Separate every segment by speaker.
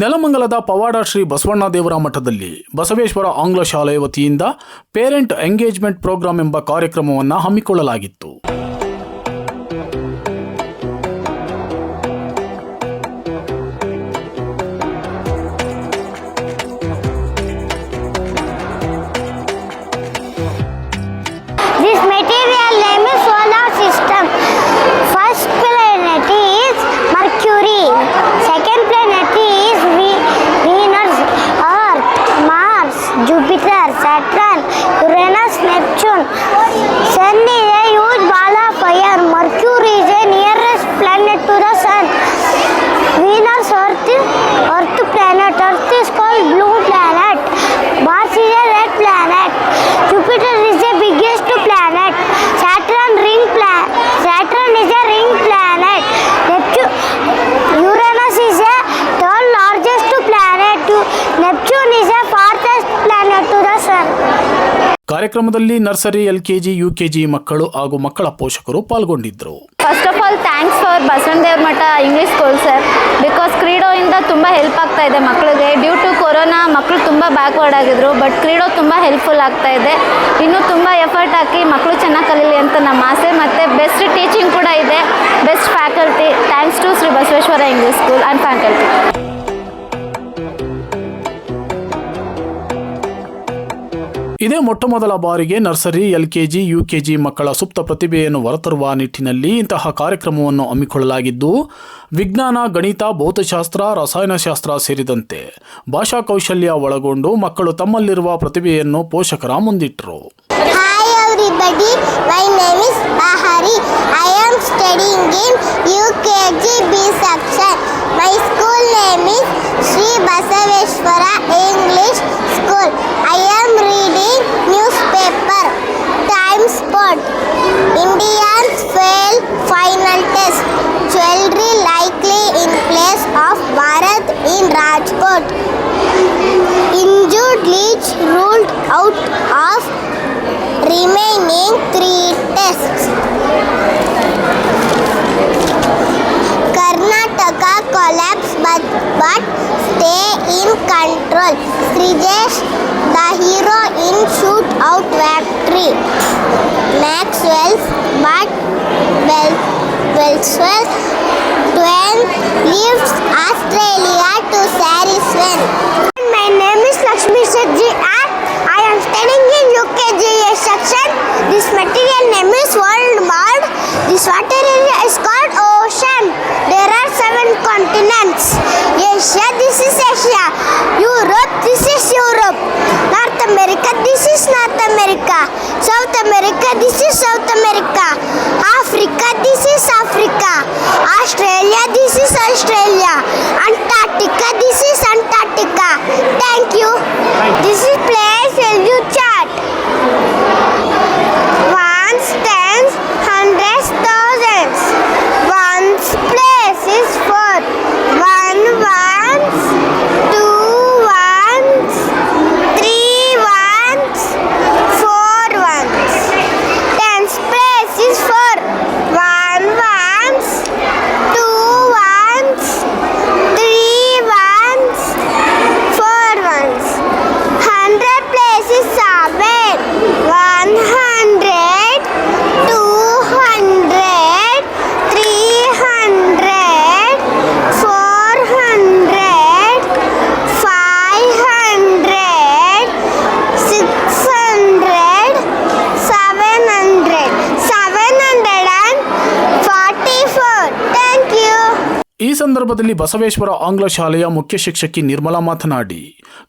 Speaker 1: ನೆಲಮಂಗಲದ ಪವಾಡ ಶ್ರೀ ಬಸವಣ್ಣ ದೇವರ ಮಠದಲ್ಲಿ ಬಸವೇಶ್ವರ ಆಂಗ್ಲ ಶಾಲೆಯ ವತಿಯಿಂದ ಪೇರೆಂಟ್ ಎಂಗೇಜ್ಮೆಂಟ್ ಪ್ರೋಗ್ರಾಂ ಎಂಬ ಕಾರ್ಯಕ್ರಮವನ್ನು ಹಮ್ಮಿಕೊಳ್ಳಲಾಗಿತ್ತು. ಕಾರ್ಯಕ್ರಮದಲ್ಲಿ ನರ್ಸರಿ, ಎಲ್ಕೆಜಿ, ಯುಕೆಜಿ ಮಕ್ಕಳು ಹಾಗೂ ಮಕ್ಕಳ ಪೋಷಕರು ಪಾಲ್ಗೊಂಡಿದ್ದರು.
Speaker 2: First of all thanks for ಬಸವನದೇವ್ರ Math English school sir because ಇಂದ ತುಂಬ ಹೆಲ್ಪ್ ಆಗ್ತಾ ಇದೆ ಮಕ್ಕಳಿಗೆ. ಡ್ಯೂ ಟು ಕೊರೋನಾ ಮಕ್ಕಳು ತುಂಬ ಬ್ಯಾಕ್ವರ್ಡ್ ಆಗಿದ್ರು ಬಟ್ ಕ್ರೀಡೋ ತುಂಬ ಹೆಲ್ಪ್ಫುಲ್ ಆಗ್ತಾ ಇದೆ. ಇನ್ನೂ ತುಂಬ ಎಫರ್ಟ್ ಹಾಕಿ ಮಕ್ಕಳು ಚೆನ್ನಾಗಿ ಕಲೀಲಿ ಅಂತ ನಮ್ಮ ಆಸೆ. ಮತ್ತು ಬೆಸ್ಟ್ ಟೀಚಿಂಗ್ ಕೂಡ ಇದೆ. Best faculty thanks to Shri Basaveshwara English school and faculty
Speaker 1: ಇದೇ ಮೊಟ್ಟ ಮೊದಲ ಬಾರಿಗೆ ನರ್ಸರಿ, ಎಲ್ಕೆಜಿ, ಯುಕೆಜಿ ಮಕ್ಕಳ ಸುಪ್ತ ಪ್ರತಿಭೆಯನ್ನು ಹೊರತರುವ ನಿಟ್ಟಿನಲ್ಲಿ ಇಂತಹ ಕಾರ್ಯಕ್ರಮವನ್ನು ಹಮ್ಮಿಕೊಳ್ಳಲಾಗಿದ್ದು, ವಿಜ್ಞಾನ, ಗಣಿತ, ಭೌತಶಾಸ್ತ್ರ, ರಸಾಯನಶಾಸ್ತ್ರ ಸೇರಿದಂತೆ ಭಾಷಾ ಕೌಶಲ್ಯ ಒಳಗೊಂಡು ಮಕ್ಕಳು ತಮ್ಮಲ್ಲಿರುವ ಪ್ರತಿಭೆಯನ್ನು ಪೋಷಕರ ಮುಂದಿಟ್ಟರು.
Speaker 3: My name is Sri Basaveshwara English School. I am reading newspaper. Time spot. Indians fail final test. Jewelry likely in place of Bharat in Rajkot. Injured Leach ruled out of remaining three tests. Karnataka collapse but, but stay in control. Srijesh, the hero in shootout victory. Maxwell's but well, Wellswell Twain leaves Australia to Sariswan. My name is Lakshmi Setji this is North America. South America, this is South America. Africa, this is Africa. Australia, this is Australia. Antarctica, this is Antarctica. Thank you. This
Speaker 1: ಸಂದರ್ಭದಲ್ಲಿ ಬಸವೇಶ್ವರ ಆಂಗ್ಲ ಶಾಲೆಯ ಮುಖ್ಯ ಶಿಕ್ಷಕಿ ನಿರ್ಮಲಾ ಮಾತನಾಡಿ,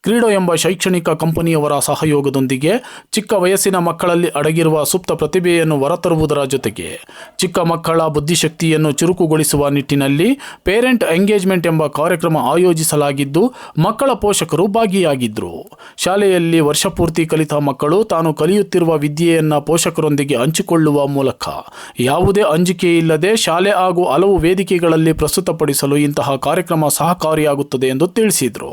Speaker 1: ಕ್ರೀಡೋ ಎಂಬ ಶೈಕ್ಷಣಿಕ ಕಂಪನಿಯವರ ಸಹಯೋಗದೊಂದಿಗೆ ಚಿಕ್ಕ ವಯಸ್ಸಿನ ಮಕ್ಕಳಲ್ಲಿ ಅಡಗಿರುವ ಸುಪ್ತ ಪ್ರತಿಭೆಯನ್ನು ಹೊರತರುವುದರ ಜೊತೆಗೆ ಚಿಕ್ಕ ಮಕ್ಕಳ ಬುದ್ಧಿಶಕ್ತಿಯನ್ನು ಚುರುಕುಗೊಳಿಸುವ ನಿಟ್ಟಿನಲ್ಲಿ ಪೇರೆಂಟ್ ಎಂಗೇಜ್ಮೆಂಟ್ ಎಂಬ ಕಾರ್ಯಕ್ರಮ ಆಯೋಜಿಸಲಾಗಿದ್ದು, ಮಕ್ಕಳ ಪೋಷಕರು ಭಾಗಿಯಾಗಿದ್ದರು ಶಾಲೆಯಲ್ಲಿ ವರ್ಷಪೂರ್ತಿ ಕಲಿತ ಮಕ್ಕಳು ತಾನು ಕಲಿಯುತ್ತಿರುವ ವಿದ್ಯೆಯನ್ನು ಪೋಷಕರೊಂದಿಗೆ ಹಂಚಿಕೊಳ್ಳುವ ಮೂಲಕ ಯಾವುದೇ ಅಂಜಿಕೆ ಇಲ್ಲದೆ ಶಾಲೆ ಹಾಗೂ ಹಲವು ವೇದಿಕೆಗಳಲ್ಲಿ ಪ್ರಸ್ತುತಪಡಿಸಲು ಇಂತಹ ಕಾರ್ಯಕ್ರಮ ಸಹಕಾರಿಯಾಗುತ್ತದೆ ಎಂದು ತಿಳಿಸಿದರು.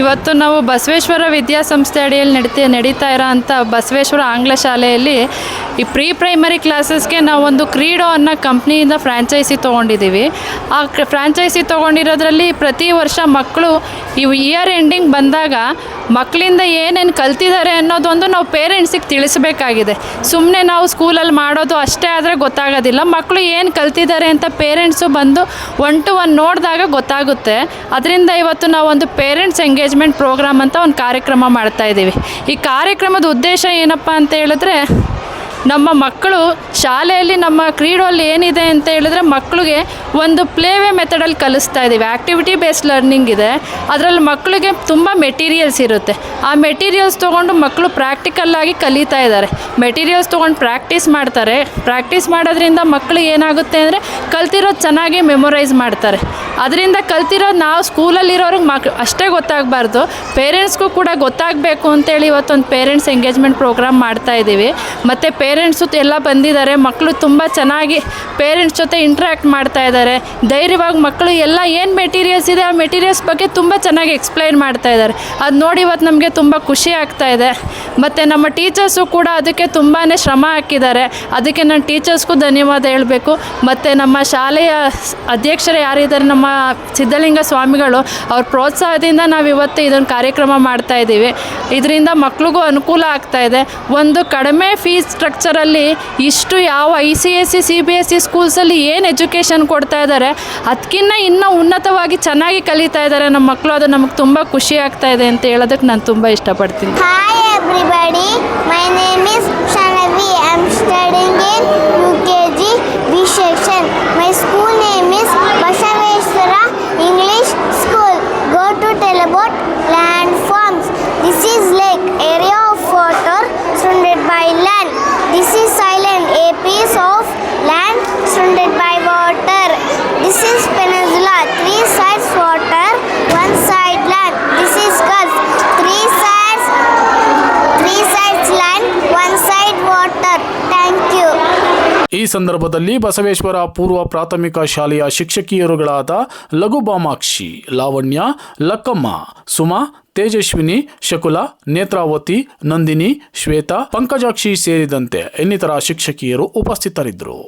Speaker 4: ಇವತ್ತು ನಾವು ಬಸವೇಶ್ವರ ವಿದ್ಯಾಸಂಸ್ಥೆ ಅಡಿಯಲ್ಲಿ ನಡೀತಿ, ನಡೀತಾ ಇರೋಂಥ ಬಸವೇಶ್ವರ ಆಂಗ್ಲ ಶಾಲೆಯಲ್ಲಿ ಈ ಪ್ರೀ ಪ್ರೈಮರಿ ಕ್ಲಾಸಸ್ಗೆ ನಾವು ಒಂದು ಕ್ರೀಡೋ ಅನ್ನೋ ಕಂಪ್ನಿಯಿಂದ ಫ್ರ್ಯಾಂಚೈಸಿ ತೊಗೊಂಡಿದ್ದೀವಿ. ಆ ಫ್ರ್ಯಾಂಚೈಸಿ ತೊಗೊಂಡಿರೋದ್ರಲ್ಲಿ ಪ್ರತಿ ವರ್ಷ ಮಕ್ಕಳು ಇವು ಇಯರ್ ಎಂಡಿಂಗ್ ಬಂದಾಗ ಮಕ್ಕಳಿಂದ ಏನೇನು ಕಲ್ತಿದ್ದಾರೆ ಅನ್ನೋದೊಂದು ನಾವು ಪೇರೆಂಟ್ಸಿಗೆ ತಿಳಿಸಬೇಕಾಗಿದೆ. ಸುಮ್ಮನೆ ನಾವು ಸ್ಕೂಲಲ್ಲಿ ಮಾಡೋದು ಅಷ್ಟೇ ಆದರೆ ಗೊತ್ತಾಗೋದಿಲ್ಲ. ಮಕ್ಕಳು ಏನು ಕಲ್ತಿದ್ದಾರೆ ಅಂತ ಪೇರೆಂಟ್ಸು ಬಂದು ಒನ್ ಟು ಒನ್ ನೋಡಿದಾಗ ಗೊತ್ತಾಗುತ್ತೆ. ಅದರಿಂದ ಇವತ್ತು ನಾವು ಒಂದು ಪೇರೆಂಟ್ಸ್ ಎಂಗೇಜ್ಮೆಂಟ್ ಪ್ರೋಗ್ರಾಮ್ ಅಂತ ಒಂದು ಕಾರ್ಯಕ್ರಮ ಮಾಡ್ತಾ ಇದ್ದೀವಿ. ಈ ಕಾರ್ಯಕ್ರಮದ ಉದ್ದೇಶ ಏನಪ್ಪ ಅಂತ ಹೇಳಿದ್ರೆ ನಮ್ಮ ಮಕ್ಕಳು ಶಾಲೆಯಲ್ಲಿ ನಮ್ಮ ಕ್ರೀಡೋಲ್ಲಿ ಏನಿದೆ ಅಂತ ಹೇಳಿದ್ರೆ ಮಕ್ಕಳಿಗೆ ಒಂದು ಪ್ಲೇವೇ ಮೆಥಡಲ್ಲಿ ಕಲಿಸ್ತಾ ಇದ್ದೀವಿ. ಆ್ಯಕ್ಟಿವಿಟಿ ಬೇಸ್ ಲರ್ನಿಂಗ್ ಇದೆ. ಅದರಲ್ಲಿ ಮಕ್ಕಳಿಗೆ ತುಂಬ ಮೆಟೀರಿಯಲ್ಸ್ ಇರುತ್ತೆ. ಆ ಮೆಟೀರಿಯಲ್ಸ್ ತೊಗೊಂಡು ಮಕ್ಕಳು ಪ್ರಾಕ್ಟಿಕಲ್ಲಾಗಿ ಕಲಿತಾ ಇದ್ದಾರೆ. ಮೆಟೀರಿಯಲ್ಸ್ ತೊಗೊಂಡು ಪ್ರಾಕ್ಟೀಸ್ ಮಾಡ್ತಾರೆ. ಪ್ರಾಕ್ಟೀಸ್ ಮಾಡೋದ್ರಿಂದ ಮಕ್ಕಳಿಗೆ ಏನಾಗುತ್ತೆ ಅಂದರೆ ಕಲ್ತಿರೋದು ಚೆನ್ನಾಗಿ ಮೆಮೊರೈಸ್ ಮಾಡ್ತಾರೆ. ಅದರಿಂದ ಕಲ್ತಿರೋದು ನಾವು ಸ್ಕೂಲಲ್ಲಿರೋರಿಗೆ ಮಕ್, ಅಷ್ಟೇ ಗೊತ್ತಾಗಬಾರ್ದು. ಪೇರೆಂಟ್ಸ್ಗೂ ಕೂಡ ಗೊತ್ತಾಗಬೇಕು ಅಂತೇಳಿ ಇವತ್ತೊಂದು ಪೇರೆಂಟ್ಸ್ ಎಂಗೇಜ್ಮೆಂಟ್ ಪ್ರೋಗ್ರಾಮ್ ಮಾಡ್ತಾ ಇದ್ದೀವಿ. ಮತ್ತು ಪೇರೆಂಟ್ಸು ಎಲ್ಲ ಬಂದಿದ್ದಾರೆ. ಮಕ್ಕಳು ತುಂಬ ಚೆನ್ನಾಗಿ ಪೇರೆಂಟ್ಸ್ ಜೊತೆ ಇಂಟ್ರ್ಯಾಕ್ಟ್ ಮಾಡ್ತಾ ಇದ್ದಾರೆ. ಧೈರ್ಯವಾಗಿ ಮಕ್ಕಳು ಎಲ್ಲ ಏನು ಮೆಟೀರಿಯಲ್ಸ್ ಇದೆ ಆ ಮೆಟೀರಿಯಲ್ಸ್ ಬಗ್ಗೆ ತುಂಬ ಚೆನ್ನಾಗಿ ಎಕ್ಸ್ಪ್ಲೈನ್ ಮಾಡ್ತಾ ಇದ್ದಾರೆ. ಅದು ನೋಡಿ ಇವತ್ತು ನಮಗೆ ತುಂಬ ಖುಷಿ ಆಗ್ತಾ ಇದೆ. ಮತ್ತು ನಮ್ಮ ಟೀಚರ್ಸು ಕೂಡ ಅದಕ್ಕೆ ತುಂಬಾ ಶ್ರಮ ಹಾಕಿದ್ದಾರೆ. ಅದಕ್ಕೆ ನಾನು ಟೀಚರ್ಸ್ಗೂ ಧನ್ಯವಾದ ಹೇಳಬೇಕು. ಮತ್ತು ನಮ್ಮ ಶಾಲೆಯ ಅಧ್ಯಕ್ಷರು ಯಾರಿದ್ದಾರೆ? ನಮ್ಮ ಸಿದ್ಧಲಿಂಗ ಸ್ವಾಮಿಗಳು ಅವ್ರ ಪ್ರೋತ್ಸಾಹದಿಂದ ನಾವು ಇವತ್ತು ಇದೊಂದು ಕಾರ್ಯಕ್ರಮ ಮಾಡ್ತಾ ಇದ್ದೀವಿ ಇದರಿಂದ ಮಕ್ಳಿಗೂ ಅನುಕೂಲ ಆಗ್ತಾ ಇದೆ. ಒಂದು ಕಡಿಮೆ ಫೀಸ್ ಸ್ಟ್ರಕ್ಚರಲ್ಲಿ ಇಷ್ಟು ಯಾವ I C S C C B S C ಸ್ಕೂಲ್ಸಲ್ಲಿ ಏನು ಎಜುಕೇಷನ್ ಕೊಡ್ತಾ ಇದ್ದಾರೆ ಅದಕ್ಕಿಂತ ಇನ್ನೂ ಉನ್ನತವಾಗಿ ಚೆನ್ನಾಗಿ ಕಲಿತಾ ಇದ್ದಾರೆ ನಮ್ಮ ಮಕ್ಕಳು ಅದು ನಮಗೆ ತುಂಬ ಖುಷಿ ಆಗ್ತಾ ಇದೆ ಅಂತ ಹೇಳೋದಕ್ಕೆ ನಾನು ತುಂಬ ಇಷ್ಟಪಡ್ತೀನಿ.
Speaker 1: ಸಂದರ್ಭದಲ್ಲಿ ಬಸವೇಶ್ವರ ಪೂರ್ವ ಪ್ರಾಥಮಿಕ ಶಾಲೆಯ ಶಿಕ್ಷಕಿಯರುಗಳಾದ ಲಘುಬಾಮಾಕ್ಷಿ ಲಾವಣ್ಯ, ಲಕ್ಕಮ್ಮ, ಸುಮಾ, ತೇಜಸ್ವಿನಿ, ಶಕುಲ, ನೇತ್ರಾವತಿ, ನಂದಿನಿ, ಶ್ವೇತಾ, ಪಂಕಜಾಕ್ಷಿ ಸೇರಿದಂತೆ ಇನ್ನಿತರ ಶಿಕ್ಷಕಿಯರು ಉಪಸ್ಥಿತರಿದ್ದರು.